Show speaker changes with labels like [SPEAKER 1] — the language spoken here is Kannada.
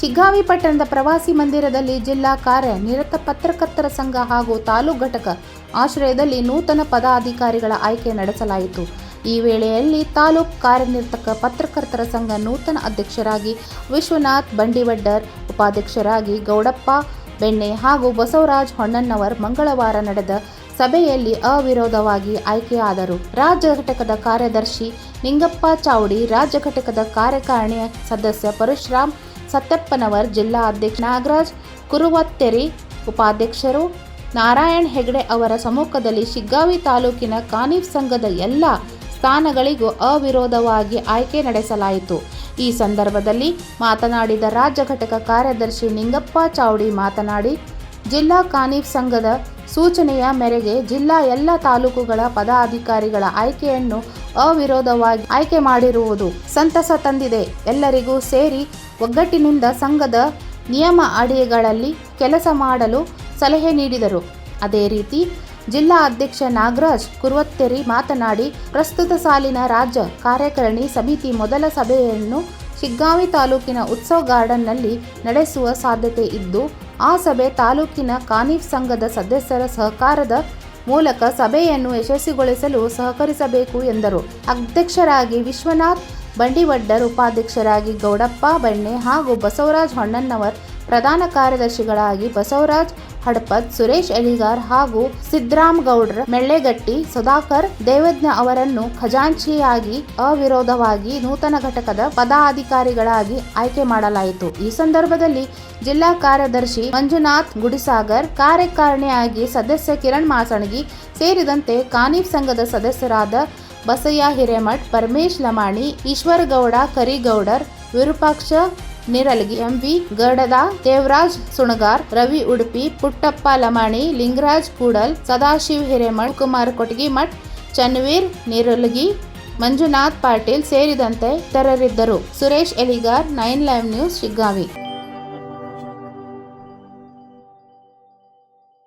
[SPEAKER 1] ಶಿಗ್ಗಾವಿ ಪಟ್ಟಣದ ಪ್ರವಾಸಿ ಮಂದಿರದಲ್ಲಿ ಜಿಲ್ಲಾ ಕಾರ್ಯ ನಿರತ ಪತ್ರಕರ್ತರ ಸಂಘ ಹಾಗೂ ತಾಲೂಕು ಘಟಕ ಆಶ್ರಯದಲ್ಲಿ ನೂತನ ಪದಾಧಿಕಾರಿಗಳ ಆಯ್ಕೆ ನಡೆಸಲಾಯಿತು. ಈ ವೇಳೆಯಲ್ಲಿ ತಾಲೂಕು ಕಾರ್ಯನಿರತಕ ಪತ್ರಕರ್ತರ ಸಂಘ ನೂತನ ಅಧ್ಯಕ್ಷರಾಗಿ ವಿಶ್ವನಾಥ್ ಬಂಡಿವಡ್ಡರ್, ಉಪಾಧ್ಯಕ್ಷರಾಗಿ ಗೌಡಪ್ಪ ಬೆಣ್ಣೆ ಹಾಗೂ ಬಸವರಾಜ್ ಹೊನ್ನಣ್ಣವರ್ ಮಂಗಳವಾರ ನಡೆದ ಸಭೆಯಲ್ಲಿ ಅವಿರೋಧವಾಗಿ ಆಯ್ಕೆಯಾದರು. ರಾಜ್ಯ ಘಟಕದ ಕಾರ್ಯದರ್ಶಿ ನಿಂಗಪ್ಪ ಚಾವಡಿ, ರಾಜ್ಯ ಘಟಕದ ಕಾರ್ಯಕಾರಿಣಿ ಸದಸ್ಯ ಪರಶುರಾಮ್ ಸತ್ಯಪ್ಪನವರ್ ಜಿಲ್ಲಾ ಅಧ್ಯಕ್ಷ ನಾಗರಾಜ್ ಕುರುವತ್ತೆರಿ ಉಪಾಧ್ಯಕ್ಷರು ನಾರಾಯಣ್ ಹೆಗಡೆ ಅವರ ಸಮ್ಮುಖದಲ್ಲಿ ಶಿಗ್ಗಾವಿ ತಾಲೂಕಿನ ಕಾನಿಫ್ ಸಂಘದ ಎಲ್ಲ ಸ್ಥಾನಗಳಿಗೂ ಅವಿರೋಧವಾಗಿ ಆಯ್ಕೆ ನಡೆಸಲಾಯಿತು. ಈ ಸಂದರ್ಭದಲ್ಲಿ ಮಾತನಾಡಿದ ರಾಜ್ಯ ಘಟಕ ಕಾರ್ಯದರ್ಶಿ ನಿಂಗಪ್ಪ ಚಾವಡಿ ಮಾತನಾಡಿ, ಜಿಲ್ಲಾ ಕಾನಿಫ್ ಸಂಘದ ಸೂಚನೆಯ ಮೇರೆಗೆ ಜಿಲ್ಲಾ ಎಲ್ಲ ತಾಲೂಕುಗಳ ಪದಾಧಿಕಾರಿಗಳ ಆಯ್ಕೆಯನ್ನು ಅವಿರೋಧವಾಗಿ ಆಯ್ಕೆ ಮಾಡಿರುವುದು ಸಂತಸ ತಂದಿದೆ. ಎಲ್ಲರಿಗೂ ಸೇರಿ ಒಗ್ಗಟ್ಟಿನಿಂದ ಸಂಘದ ನಿಯಮ ಅಡಿಗಳಲ್ಲಿ ಕೆಲಸ ಮಾಡಲು ಸಲಹೆ ನೀಡಿದರು. ಅದೇ ರೀತಿ ಜಿಲ್ಲಾ ಅಧ್ಯಕ್ಷ ನಾಗರಾಜ್ ಕುರುವತ್ತೆರಿ ಮಾತನಾಡಿ, ಪ್ರಸ್ತುತ ಸಾಲಿನ ರಾಜ್ಯ ಕಾರ್ಯಕಾರಿಣಿ ಸಮಿತಿ ಮೊದಲ ಸಭೆಯನ್ನು ಶಿಗ್ಗಾವಿ ತಾಲೂಕಿನ ಉತ್ಸವ ಗಾರ್ಡನ್ನಲ್ಲಿ ನಡೆಸುವ ಸಾಧ್ಯತೆ ಇದ್ದು, ಆ ಸಭೆ ತಾಲೂಕಿನ ಕಾನಿಫ್ ಸಂಘದ ಸದಸ್ಯರ ಸಹಕಾರದ ಮೂಲಕ ಸಭೆಯನ್ನು ಯಶಸ್ವಿಗೊಳಿಸಲು ಸಹಕರಿಸಬೇಕು ಎಂದರು. ಅಧ್ಯಕ್ಷರಾಗಿ ವಿಶ್ವನಾಥ್ ಬಂಡಿವಡ್ಡರ್ ಉಪಾಧ್ಯಕ್ಷರಾಗಿ ಗೌಡಪ್ಪ ಬಣ್ಣೆ ಹಾಗೂ ಬಸವರಾಜ್ ಹೊನ್ನಣ್ಣವರ್ ಪ್ರಧಾನ ಕಾರ್ಯದರ್ಶಿಗಳಾಗಿ ಬಸವರಾಜ್ ಹಡಪತ್ ಸುರೇಶ್ ಎಲಿಗಾರ್ ಹಾಗೂ ಸಿದ್ದರಾಮ್ ಗೌಡ್ರ ಮೆಳ್ಳೆಗಟ್ಟಿ, ಸುಧಾಕರ್ ದೇವಜ್ಞ ಅವರನ್ನು ಖಜಾಂಚಿಯಾಗಿ ಅವಿರೋಧವಾಗಿ ನೂತನ ಘಟಕದ ಪದಾಧಿಕಾರಿಗಳಾಗಿ ಆಯ್ಕೆ ಮಾಡಲಾಯಿತು. ಈ ಸಂದರ್ಭದಲ್ಲಿ ಜಿಲ್ಲಾ ಕಾರ್ಯದರ್ಶಿ ಮಂಜುನಾಥ್ ಗುಡಿಸಾಗರ್, ಕಾರ್ಯಕಾರಿಣಿಯಾಗಿ ಸದಸ್ಯ ಕಿರಣ್ ಮಾಸಣಗಿ ಸೇರಿದಂತೆ ಕಾನೀಫ್ ಸಂಘದ ಸದಸ್ಯರಾದ ಬಸಯ್ಯ ಹಿರೇಮಠ್, ಪರಮೇಶ್ ಲಮಾಣಿ ಈಶ್ವರಗೌಡ ಕರಿಗೌಡರ್, ವಿರೂಪಾಕ್ಷ ನಿರಲ್ಗಿ ಎಂವಿ ಗಡದ ದೇವರಾಜ್ ಸುಣಗಾರ್, ರವಿ ಉಡುಪಿ, ಪುಟ್ಟಪ್ಪ ಲಮಾಣಿ, ಲಿಂಗರಾಜ್ ಕೂಡಲ್, ಸದಾಶಿವ್ ಹಿರೇಮಠ್, ಕುಮಾರ್ ಕೊಟಗಿಮಠ್ ಚನ್ವೀರ್ ನಿರಲ್ಗಿ, ಮಂಜುನಾಥ್ ಪಾಟೀಲ್ ಸೇರಿದಂತೆ ಇತರರಿದ್ದರು. Suresh Eligar, nine live news, Shiggavi.